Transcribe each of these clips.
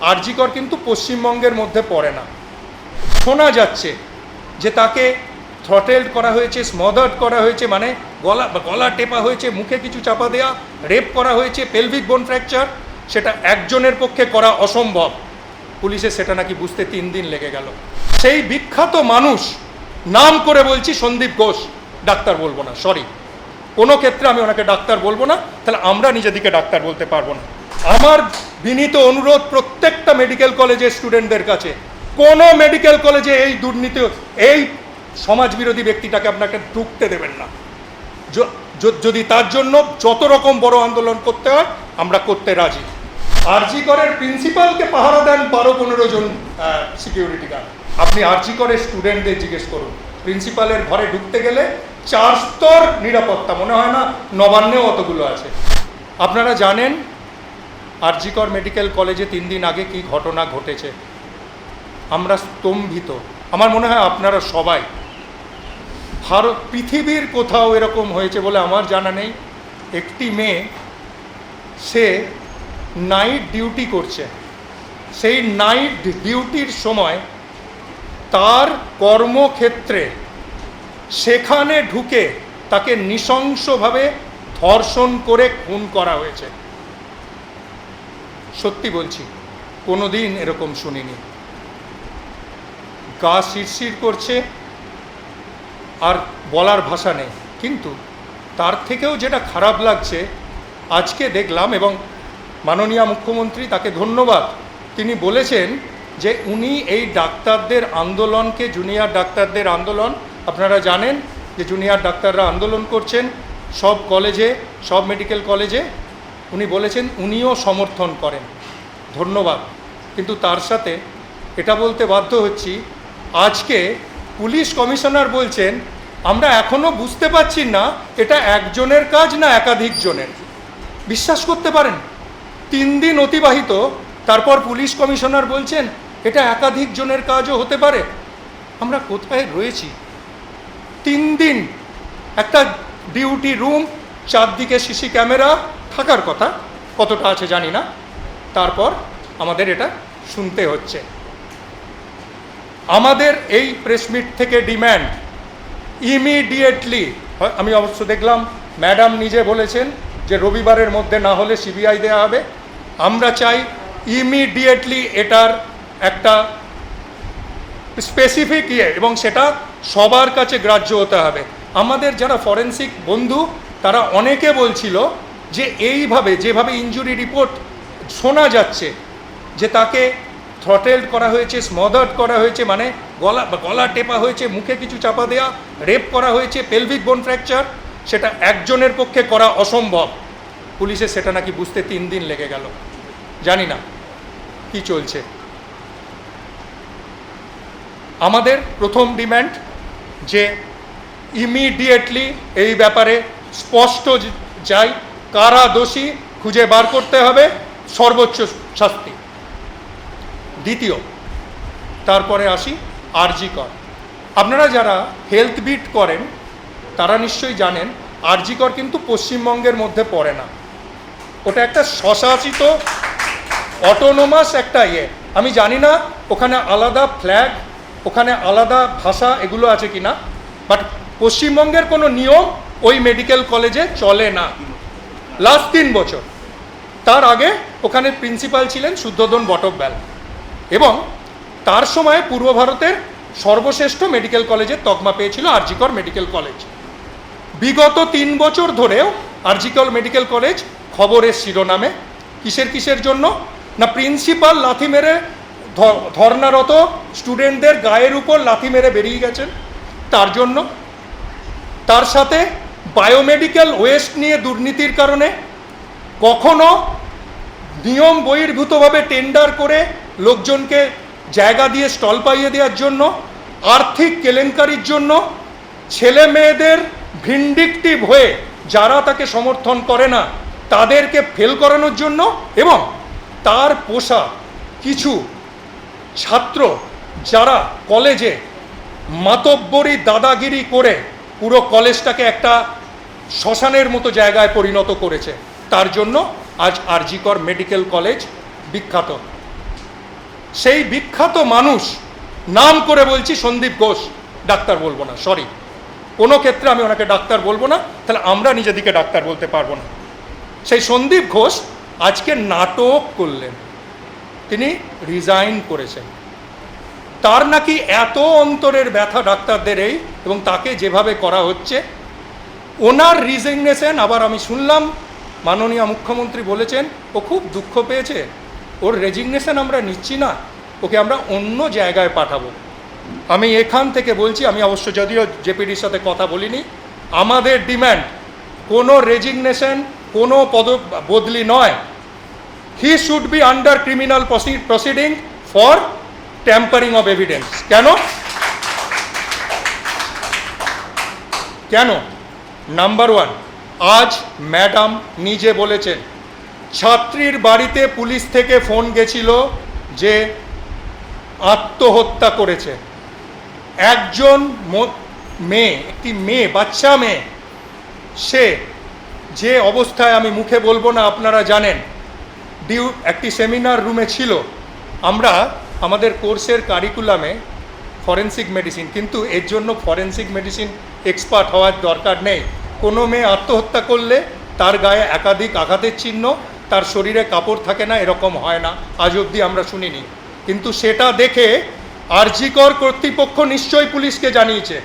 আরজিকর কিন্তু পশ্চিমবঙ্গের মধ্যে পড়ে না। শোনা যাচ্ছে যে তাকে থ্রটেলড করা হয়েছে স্মদার্ড করা হয়েছে মানে গলা গলা টেপা হয়েছে, মুখে কিছু চাপা দেওয়া রেপ করা হয়েছে পেলভিক বোন ফ্র্যাকচার সেটা একজনের পক্ষে করা অসম্ভব। পুলিশের সেটা নাকি বুঝতে তিন দিন লেগে গেল। সেই বিখ্যাত মানুষ, নাম করে বলছি সন্দীপ ঘোষ, ডাক্তার বলব না সরি কোনো ক্ষেত্রে আমি ওনাকে ডাক্তার বলব না, তাহলে আমরা নিজেদিকে ডাক্তার বলতে পারব না। আমার বিনীত অনুরোধ প্রত্যেকটা মেডিকেল কলেজের স্টুডেন্টদের কাছে। কোনো মেডিকেল কলেজে এই দুর্নীতি, এই সমাজবিরোধী ব্যক্তিটাকে আপনাকে ঢুকতে দেবেন না। যদি তার জন্য যত রকম বড় আন্দোলন করতে হয়, আমরা করতে রাজি। আরজি করের প্রিন্সিপালকে পাহারা দেন বারো পনেরো জন সিকিউরিটি গার্ড আপনি আরজি করের স্টুডেন্টদের জিজ্ঞেস করুন। প্রিন্সিপালের ঘরে ঢুকতে গেলে চার স্তর নিরাপত্তা, মনে হয় না, নবান্নেও অতগুলো আছে। আপনারা জানেন আরজিকর মেডিকেল কলেজে তিন দিন আগে কি ঘটনা ঘটেছে? আমরা স্তম্ভিত। আমার মনে হয় আপনারা সবাই। ভারত পৃথিবীর কোথাও এরকম হয়েছে বলে আমার জানা নেই। একটি মেয়ে, সে নাইট ডিউটি করছে। সেই নাইট ডিউটির সময় তার কর্মক্ষেত্রে সেখানে ঢুকে তাকে নৃশংসভাবে ধর্ষণ করে খুন করা হয়েছে। সত্যি বলছি, কোনোদিন এরকম শুনিনি। গা শিরশির করছে আর বলার ভাষা নেই। কিন্তু তার থেকেও যেটা খারাপ লাগছে, আজকে দেখলাম এবং মাননীয় মুখ্যমন্ত্রী তাকে ধন্যবাদ। তিনি বলেছেন যে উনি এই ডাক্তারদের আন্দোলনকে, জুনিয়র ডাক্তারদের আন্দোলন, আপনারা জানেন যে জুনিয়র ডাক্তাররা আন্দোলন করছেন, সব কলেজে, সব মেডিকেল কলেজে। উনি বলেছেন, উনিও সমর্থন করেন। ধন্যবাদ। কিন্তু তার সাথে এটা বলতে বাধ্য হচ্ছি, আজকে পুলিশ কমিশনার বলছেন, আমরা এখনও বুঝতে পারছি না এটা একজনের কাজ না একাধিক জনের। বিশ্বাস করতে পারেন, তিন দিন অতিবাহিত, তারপর পুলিশ কমিশনার বলছেন, এটা একাধিক জনের কাজও হতে পারে। আমরা কোথায় রয়েছি? তিন দিন একটা ডিউটি রুম, চারদিকে সিসি ক্যামেরা থাকার কথা কতটা আছে জানি না। তারপর আমাদের এটা শুনতে হচ্ছে। আমাদের এই প্রেস মিট থেকে ডিম্যান্ড ইমিডিয়েটলি আমি অবশ্য দেখলাম ম্যাডাম নিজে বলেছেন যে রবিবারের মধ্যে না হলে সিবিআই দেওয়া হবে। আমরা চাই ইমিডিয়েটলি এটার একটা স্পেসিফিক ইয়ে এবং সেটা সবার কাছে গ্রাহ্য হতে হবে। আমাদের যারা ফরেন্সিক বন্ধু, তারা অনেকে বলছিল যে এইভাবে, যেভাবে ইনজুরি রিপোর্ট শোনা যাচ্ছে, যে তাকে থ্রটেল্ড করা হয়েছে স্মদার্ড করা হয়েছে মানে গলা গলা টেপা হয়েছে, মুখে কিছু চাপা দেওয়া রেপ করা হয়েছে পেলভিক বোন ফ্র্যাকচার সেটা একজনের পক্ষে করা অসম্ভব। পুলিশের সেটা নাকি বুঝতে তিন দিন লেগে গেল। জানি না কি চলছে। আমাদের প্রথম ডিম্যান্ড যে ইমিডিয়েটলি এই ব্যাপারে স্পষ্ট যে- চাই কারা দোষী খুঁজে বার করতে হবে? সর্বোচ্চ শাস্তি। দ্বিতীয়, তারপরে আসি আরজি কর। আপনারা যারা হেলথ বিট করেন, তারা নিশ্চয়ই জানেন, আরজি কর কিন্তু পশ্চিমবঙ্গের মধ্যে পড়ে না। ওটা একটা স্বশাসিত অটোনোমাস একটা ইয়ে। আমি জানি না ওখানে আলাদা ফ্ল্যাগ ওখানে আলাদা ভাষা এগুলো আছে কি না বাট পশ্চিমবঙ্গের কোনো নিয়ম ওই মেডিকেল কলেজে চলে না। লাস্ট তিন বছর। তার আগে ওখানে প্রিন্সিপাল ছিলেন শুদ্ধোধন বটব্যাল এবং তার সময়ে পূর্ব ভারতের সর্বশ্রেষ্ঠ মেডিকেল কলেজের তকমা পেয়েছিল আরজিকর মেডিকেল কলেজ। বিগত তিন বছর ধরেও আরজিকল মেডিকেল কলেজ খবরের শিরোনামে। কিসের কিসের জন্য? না, প্রিন্সিপাল লাথি মেরে ধর্নারত স্টুডেন্টদের গায়ের উপর লাথি মেরে বেরিয়ে গেছেন। তার জন্য। তার সাথে বায়োমেডিক্যাল ওয়েস্ট নিয়ে দুর্নীতির কারণে কখনো নিয়ম বহির্ভূতভাবে টেন্ডার করে লোকজনকে জায়গা দিয়ে স্টল পাইয়ে দেওয়ার জন্য, আর্থিক কেলেঙ্কারির জন্য ছেলে মেয়েদের ভিন্ডিকটিভ হয়ে যারা তাকে সমর্থন করে না, তাদেরকে ফেল করানোর জন্য এবং তার পোষা কিছু ছাত্র যারা কলেজে মাতব্বরি দাদাগিরি করে পুরো কলেজটাকে একটা শ্মশানের মতো জায়গায় পরিণত করেছে। তার জন্য আজ আরজিকর মেডিকেল কলেজ বিখ্যাত। সেই বিখ্যাত মানুষ, নাম করে বলছি সন্দীপ ঘোষ, ডাক্তার বলব না সরি কোনো ক্ষেত্রে আমি ওনাকে ডাক্তার বলব না, তাহলে আমরা নিজেদিকে ডাক্তার বলতে পারব না। সেই সন্দীপ ঘোষ আজকে নাটক করলেন। তিনি রিজাইন করেছেন। তার নাকি এত অন্তরের ব্যথা ডাক্তারদের এই, এবং তাকে যেভাবে করা হচ্ছে, ওনার রিজিগনেশন আবার আমি শুনলাম, মাননীয় মুখ্যমন্ত্রী বলেছেন, ও খুব দুঃখ পেয়েছে, ওর রেজিগনেশন আমরা নিচ্ছি না, ওকে আমরা অন্য জায়গায় পাঠাবো। আমি এখান থেকে বলছি, আমি অবশ্য যদিও জেপিডির সাথে কথা বলিনি, আমাদের ডিম্যান্ড কোনো রেজিগনেশন কোনো পদ, বদলি নয়। He should be under criminal proceeding for tampering of evidence কেন? কেন? নাম্বার ওয়ান আজ ম্যাডাম নিজে বলেছেন, ছাত্রীর বাড়িতে পুলিশ থেকে ফোন গেছিল যে আত্মহত্যা করেছে। একজন মেয়ে, একটি মেয়ে, বাচ্চা মেয়ে, সে যে অবস্থায় আমি মুখে বলব না আপনারা জানেন, ডিউ, একটি সেমিনার রুমে ছিল। আমরা আমাদের কোর্সের কারিকুলামে ফরেন্সিক মেডিসিন, কিন্তু এর জন্য ফরেন্সিক মেডিসিন এক্সপার্ট হওয়ার দরকার নেই। কোনো মেয়ে আত্মহত্যা করলে তার গায়ে একাধিক আঘাতের চিহ্ন, তার শরীরে কাপড় থাকে না, এরকম হয় না। আজ অবধি আমরা শুনিনি। কিন্তু সেটা দেখে আরজিকর কর্তৃপক্ষ নিশ্চয়ই পুলিশকে জানিয়েছে।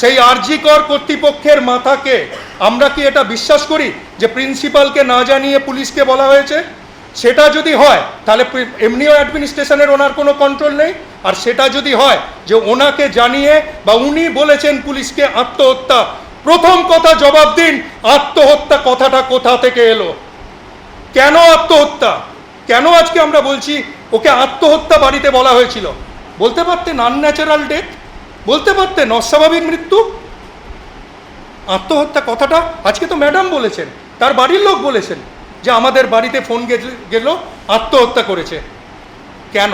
সেই আরজিকর কর্তৃপক্ষের মাথাকে আমরা কি এটা বিশ্বাস করি যে প্রিন্সিপালকে না জানিয়ে পুলিশকে বলা হয়েছে? সেটা যদি হয়, তাহলে এমনিও অ্যাডমিনিস্ট্রেশনের ওনার কোনো কন্ট্রোল নেই। আর সেটা যদি হয়, যে ওনাকে জানিয়ে বা উনি বলেছেন পুলিশকে আত্মহত্যা, প্রথম কথা জবাব দিন, আত্মহত্যা কথাটা কোথা থেকে এলো? কেন আত্মহত্যা? কেন আজকে আমরা বলছি ওকে আত্মহত্যা বাড়িতে বলা হয়েছিল? বলতে পারতেন আনন্যাচারাল ডেথ বলতে পারতেন অস্বাভাবিক মৃত্যু? আত্মহত্যা কথাটা আজকে তো ম্যাডাম বলেছেন, তার বাড়ির লোক বলেছেন। যে আমাদের বাড়িতে ফোন গেল, আত্মহত্যা করেছে। কেন?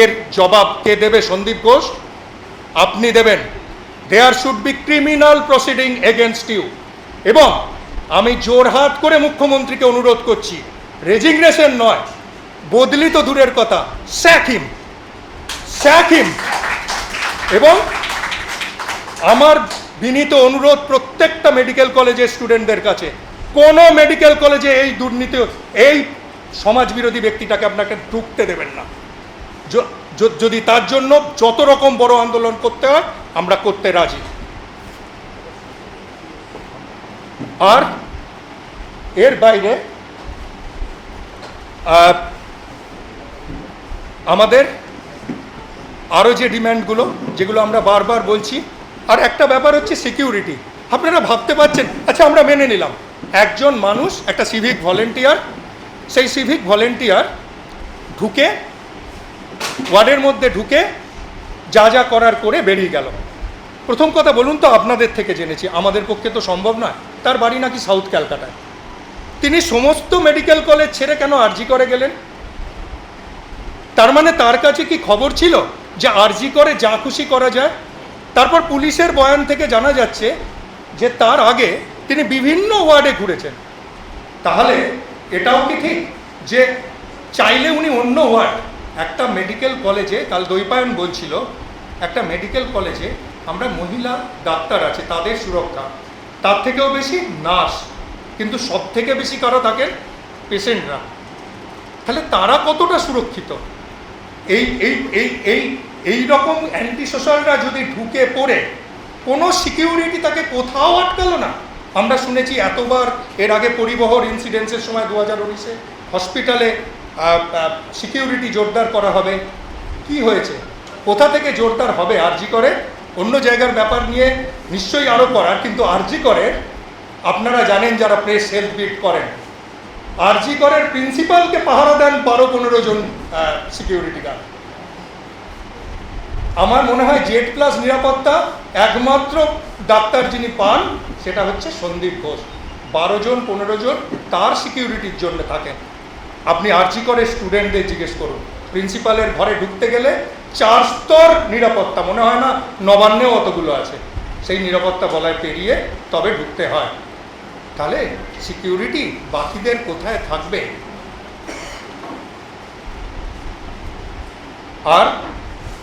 এর জবাব কে দেবে সন্দীপ ঘোষ? আপনি দেবেন। There should be criminal proceeding against you এবং আমি জোরহাট করে মুখ্যমন্ত্রীকে অনুরোধ করছি রেজিগনেশন নয়, বদলি তো দূরের কথা স্যাক হিম হিম এবং আমার বিনীত অনুরোধ প্রত্যেকটা মেডিকেল কলেজের স্টুডেন্টদের কাছে কোনো মেডিকেল কলেজে এই দুর্নীতি, এই সমাজবিরোধী ব্যক্তিটাকে আপনাকে ঢুকতে দেবেন না। যদি তার জন্য যত রকম বড় আন্দোলন করতে হয়, আমরা করতে রাজি। আর এর বাইরে আমাদের আরও যে ডিম্যান্ডগুলো যেগুলো আমরা বারবার বলছি, আর একটা ব্যাপার হচ্ছে সিকিউরিটি আপনারা ভাবতে পারছেন? আচ্ছা আমরা মেনে নিলাম। একজন মানুষ, একটা সিভিক ভলেন্টিয়ার সেই সিভিক ভলেন্টিয়ার ঢুকে, ওয়ার্ডের মধ্যে ঢুকে যা যা করার করে বেরিয়ে গেল। প্রথম কথা বলুন তো, আপনাদের থেকে জেনেছি। আমাদের পক্ষে তো সম্ভব নয়। তার বাড়ি নাকি সাউথ ক্যালকাটায়। তিনি সমস্ত মেডিকেল কলেজ ছেড়ে কেন আর্জি করে গেলেন? তার মানে তার কাছে কি খবর ছিল যে আরজি করে যা খুশি করা যায়? তারপর পুলিশের বয়ান থেকে জানা যাচ্ছে যে তার আগে তিনি বিভিন্ন ওয়ার্ডে ঘুরেছেন। তাহলে এটাও কি ঠিক যে চাইলে উনি অন্য ওয়ার্ড, একটা মেডিকেল কলেজে, কাল দৈপায়ন বলছিল, একটা মেডিকেল কলেজে আমরা মহিলা ডাক্তার আছে, তাদের সুরক্ষা। তার থেকেও বেশি নার্স, কিন্তু সব থেকে বেশি কারও থাকেন? পেশেন্টরা। তাহলে তারা কতটা সুরক্ষিত? এই এই এই এই এই রকম অ্যান্টি সোশ্যালরা যদি ঢুকে পড়ে কোনো সিকিউরিটি তাকে কোথাও আটকালো না। আমরা শুনেছি এতবার এর আগে পরিবহন ইনসিডেন্সের সময় দু হাজার উনিশে হসপিটালে সিকিউরিটি জোরদার করা হবে। কি হয়েছে? কোথা থেকে জোরদার হবে আরজি করে? অন্য জায়গার ব্যাপার নিয়ে নিশ্চয়ই আরও করার, কিন্তু আরজি করে আপনারা জানেন যারা প্রেস হেলথ বিট করেন। আরজি করের প্রিন্সিপালকে পাহারা দেন বারো পনেরো জন সিকিউরিটি গার্ড আমার মনে হয় জেড প্লাস নিরাপত্তা একমাত্র ডাক্তার যিনি পান, সেটা হচ্ছে সন্দীপ ঘোষ। বারো জন, পনেরো জন তার সিকিউরিটির জন্য থাকেন। আপনি আরজি করে স্টুডেন্টদের জিজ্ঞেস করুন। প্রিন্সিপালের ঘরে ঢুকতে গেলে চার স্তর নিরাপত্তা, মনে হয় না নবান্নেও অতগুলো আছে। সেই নিরাপত্তা বলায় পেরিয়ে তবে ঢুকতে হয়। তাহলে সিকিউরিটি বাকিদের কোথায় থাকবে? আর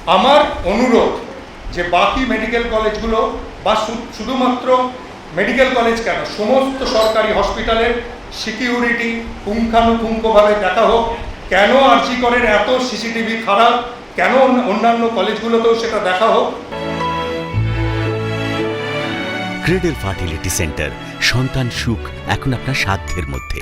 আমার অনুরোধ যে বাকি মেডিকেল কলেজগুলো বা শুধুমাত্র মেডিকেল কলেজ কেন, সমস্ত সরকারি হসপিটালের সিকিউরিটি পুঙ্খানুপুঙ্খভাবে দেখা হোক, কেন আরজি করের এত সিসিটিভি খারাপ, কেন অন্যান্য কলেজগুলোতেও সেটা দেখা হোক? ক্রেডেল ফার্টিলিটি সেন্টার সন্তান সুখ এখন আপনার সাধ্যের মধ্যে।